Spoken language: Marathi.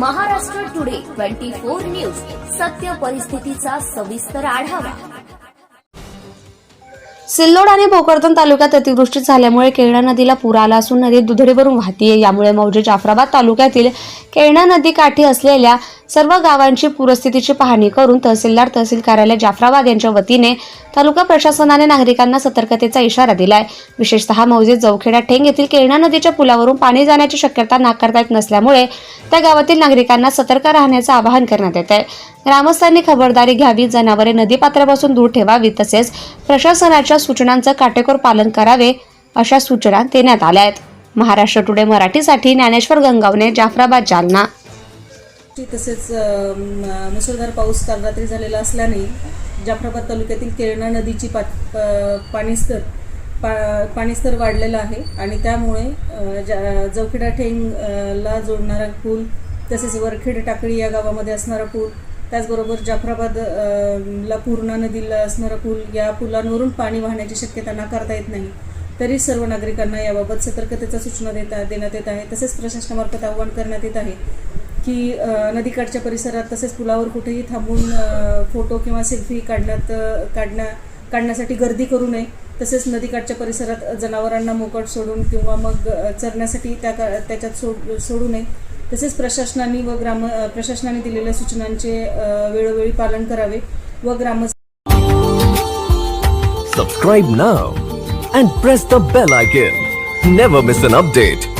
Twenty four news. सत्य परिस्थितीचा सविस्तर आढावा. सिल्लोड आणि भोकरदन तालुक्यात अतिवृष्टी झाल्यामुळे केळणा नदीला पूर आला असून नदी दुधडीवरून वाहतीये. यामुळे मौजे जाफराबाद तालुक्यातील केळणा नदी काठी असलेल्या सर्व गावांची पूरस्थितीची पाहणी करून तहसीलदार तहसील कार्यालय जाफराबाद यांच्या वतीने तालुका प्रशासनाने नागरिकांना सतर्कतेचा इशारा दिलाय. विशेषतः मौजे जवखेडा ठेंग येथील केळणा नदीच्या पुलावरून पाणी जाण्याची शक्यता नाकारता येत नसल्यामुळे त्या गावातील नागरिकांना सतर्क राहण्याचं आवाहन करण्यात येत आहे. ग्रामस्थांनी खबरदारी घ्यावी जनावरे नदीपात्रापासून दूर ठेवावी तसेच प्रशासनाच्या सूचनांचं काटेकोर पालन करावे अशा सूचना देण्यात आल्या आहेत. महाराष्ट्र टुडे मराठीसाठी ज्ञानेश्वर गंगावने जाफराबाद जालना. तसेच मुसळधार पाऊस काल रात्री झालेला असल्याने जाफराबाद तालुक्यातील केळणा नदीची पा पाणीस्तर पा पाणीस्तर वाढलेलं आहे आणि त्यामुळे जा जवखेडा ठेंग ला जोडणारा पूल तसेच वरखेड टाकळी या गावामध्ये असणारा पूल त्याचबरोबर जाफराबाद ला पूर्णा नदीला असणारा पूल या पुलांवरून पाणी वाहण्याची शक्यता नाकारता येत नाही. तरी सर्व नागरिकांना याबाबत सतर्कतेचा सूचना देता देण्यात येत आहे. तसेच प्रशासनामार्फत आवाहन करण्यात येत आहे. की नदीकाठच्या परिसरात तसेच पुलावर कुठेही थांबून फोटो किंवा सेल्फी काढण्यात काढण्या काढण्यासाठी गर्दी करू नये. तसेच नदीकाठच्या परिसरात जनावरांना मोकट सोडून किंवा मग चरण्यासाठी त्या त्याच्यात सोड सोडू नये. तसेच प्रशासनाने व ग्राम प्रशासनाने दिलेल्या सूचनांचे वेळोवेळी पालन करावे व ग्राम subscribe now and press the bell icon never miss an update